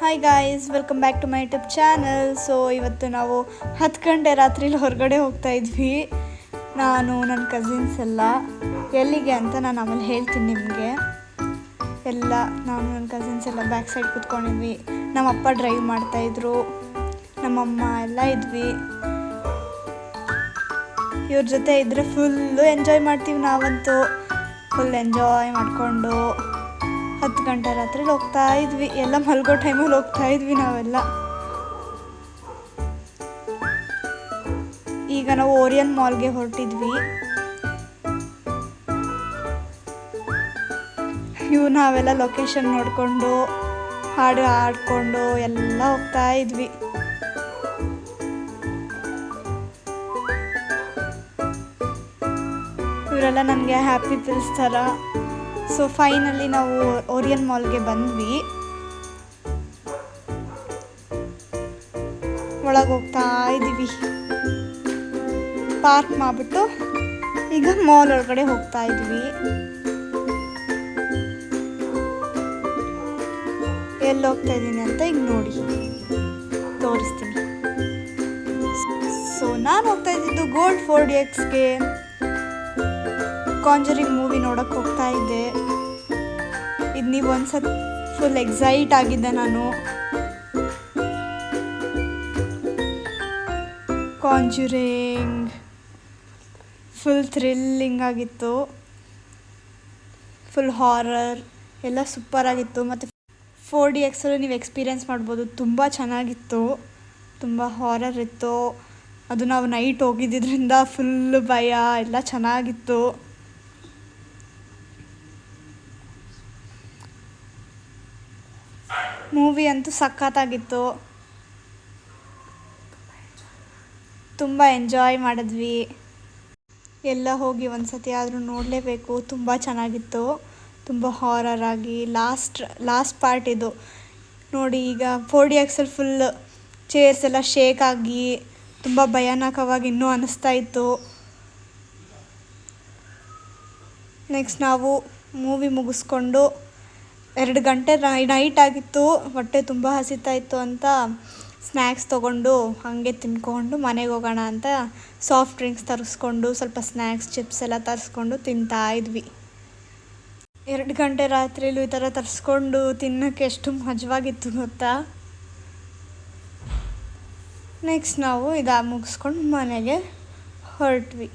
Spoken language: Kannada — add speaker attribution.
Speaker 1: Hi guys welcome back to my YouTube channel so ಇವತ್ತು ನಾವು ಹತ್ತು ಗಂಟೆ ರಾತ್ರಿಲಿ ಹೊರಗಡೆ ಹೋಗ್ತಾ ಇದ್ವಿ. ನಾನು ನನ್ನ ಕಸಿನ್ಸ್ ಎಲ್ಲ. ಎಲ್ಲಿಗೆ ಅಂತ ನಾನು ಆಮೇಲೆ ಹೇಳ್ತೀನಿ ನಿಮಗೆ. ಎಲ್ಲ, ನಾನು ನನ್ನ ಕಸಿನ್ಸ್ ಎಲ್ಲ ಬ್ಯಾಕ್ ಸೈಡ್ ಕೂತ್ಕೊಂಡಿದ್ವಿ. ನಮ್ಮಪ್ಪ ಡ್ರೈವ್ ಮಾಡ್ತಾಯಿದ್ರು ನಮ್ಮಮ್ಮ ಎಲ್ಲ ಇದ್ವಿ. ಇವ್ರ ಜೊತೆ ಇದ್ದರೆ ಫುಲ್ಲು ಎಂಜಾಯ್ ಮಾಡ್ತೀವಿ ನಾವಂತೂ. ಫುಲ್ ಎಂಜಾಯ್ ಮಾಡಿಕೊಂಡು. ಹತ್ತು ಗಂಟೆ ರಾತ್ರಿಲಿ ಹೋಗ್ತಾ ಇದ್ವಿ. ಎಲ್ಲ ಮಲ್ಗೋ ಟೈಮಲ್ಲಿ ಹೋಗ್ತಾ ಇದ್ವಿ ನಾವೆಲ್ಲ. ಈಗ ನಾವು ಓರಿಯನ್ ಮಾಲ್ಗೆ ಹೊರಟಿದ್ವಿ. ಇವು ನಾವೆಲ್ಲ ಲೊಕೇಶನ್ ನೋಡಿಕೊಂಡು, ಹಾಡು ಹಾಡ್ಕೊಂಡು ಎಲ್ಲ ಹೋಗ್ತಾ ಇದ್ವಿ. ಇವರೆಲ್ಲ ನನಗೆ ಹ್ಯಾಪಿ ಥರ. ಸೊ ಫೈನಲಿ ನಾವು ಓರಿಯನ್ ಮಾಲ್ಗೆ ಬಂದ್ವಿ. ಒಳಗೆ ಹೋಗ್ತಾ ಇದ್ದೀವಿ ಪಾರ್ಕ್ ಮಾಡಿಬಿಟ್ಟು ಈಗ ಮಾಲ್ ಒಳಗಡೆ ಹೋಗ್ತಾ ಇದ್ವಿ. ಎಲ್ಲಿ ಹೋಗ್ತಾ ಇದ್ದೀನಿ ಅಂತ ಈಗ ನೋಡಿ ತೋರಿಸ್ತೀನಿ. ಸೊ ನಾನು ಹೋಗ್ತಾ ಇದ್ದಿದ್ದು ಗೋಲ್ಡ್ ಫೋರ್ ಡಿ ಎಕ್ಸ್ಗೆ ಕಾಂಜರಿಂಗ್ ಮೂವಿ ನೋಡೋಕ್ಕೆ ಹೋಗ್ತಾ ಇದ್ದೆ. ಇದು ನೀವು ಒಂದ್ಸತ್ ಫುಲ್ ಎಕ್ಸೈಟ್ ಆಗಿದ್ದೆ ನಾನು. ಕಾಂಜರಿಂಗ್ ಫುಲ್ ಥ್ರಿಲ್ಲಿಂಗ್ ಆಗಿತ್ತು. ಫುಲ್ ಹಾರರ್ ಎಲ್ಲ ಸೂಪರ್ ಆಗಿತ್ತು. ಮತ್ತು ಫೋರ್ ಡಿ ಎಕ್ಸಲ್ಲಿ ನೀವು ಎಕ್ಸ್ಪೀರಿಯೆನ್ಸ್ ಮಾಡ್ಬೋದು. ತುಂಬ ಚೆನ್ನಾಗಿತ್ತು. ತುಂಬ ಹಾರರ್ ಇತ್ತು. ಅದು ನಾವು ನೈಟ್ ಹೋಗಿದ್ದರಿಂದ ಫುಲ್ ಭಯ, ಎಲ್ಲ ಚೆನ್ನಾಗಿತ್ತು. ಮೂವಿ ಅಂತೂ ಸಖತ್ತಾಗಿತ್ತು. ತುಂಬ ಎಂಜಾಯ್ ಮಾಡಿದ್ವಿ. ಎಲ್ಲ ಹೋಗಿ ಒಂದು ಸತಿ ಆದರೂ ನೋಡಲೇಬೇಕು. ತುಂಬ ಚೆನ್ನಾಗಿತ್ತು. ತುಂಬ ಆಗಿ. ಲಾಸ್ಟ್ ಲಾಸ್ಟ್ ಪಾರ್ಟ್ ಇದು. ನೋಡಿ ಈಗ four D excel full chairs ಎಲ್ಲ ಶೇಕ್ ಆಗಿ ತುಂಬ ಭಯಾನಕವಾಗಿ ಇನ್ನೂ ಅನ್ನಿಸ್ತಾ ಇತ್ತು. ನೆಕ್ಸ್ಟ್ ನಾವು ಮೂವಿ ಮುಗಿಸ್ಕೊಂಡು ಎರಡು ಗಂಟೆ ನೈಟ್ ಆಗಿತ್ತು, ಹೊಟ್ಟೆ ತುಂಬ ಹಸಿತಾ ಇತ್ತು ಅಂತ ಸ್ನ್ಯಾಕ್ಸ್ ತೊಗೊಂಡು ಹಾಗೆ ತಿನ್ಕೊಂಡು ಮನೆಗೆ ಹೋಗೋಣ ಅಂತ ಸಾಫ್ಟ್ ಡ್ರಿಂಕ್ಸ್ ತರಿಸ್ಕೊಂಡು, ಸ್ವಲ್ಪ ಸ್ನ್ಯಾಕ್ಸ್ ಚಿಪ್ಸ್ ಎಲ್ಲ ತರಿಸ್ಕೊಂಡು ತಿಂತಾ ಇದ್ವಿ. ಎರಡು ಗಂಟೆ ರಾತ್ರಿಲೂ ಈ ಥರ ತರಿಸ್ಕೊಂಡು ತಿನ್ನೋಕ್ಕೆ ಎಷ್ಟು ಮಜವಾಗಿತ್ತು ಗೊತ್ತಾ? ನೆಕ್ಸ್ಟ್ ನಾವು ಇದಾಗಿ ಮುಗಿಸ್ಕೊಂಡು ಮನೆಗೆ ಹೊರಟ್ವಿ.